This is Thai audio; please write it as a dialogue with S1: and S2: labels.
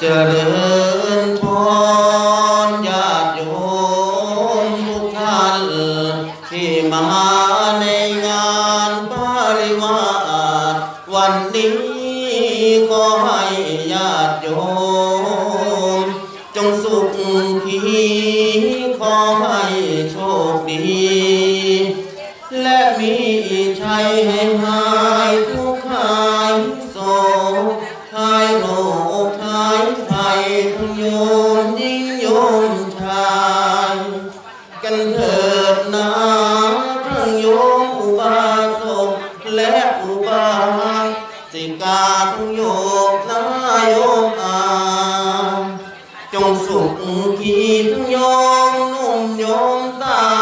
S1: เจริญพรญาติโยมทุกท่านที่มาในงานปริวาสวันนี้ก็ให้ญาติโยม จงสุขทีขอให้โชคดี และมีชัยให้หายทุกข์ โยนยิ่งโยนทานกันเถิดนะทั้งโยมอุบาสกและอุบาสิกงโาทุขีโยมนุ่มโยมตา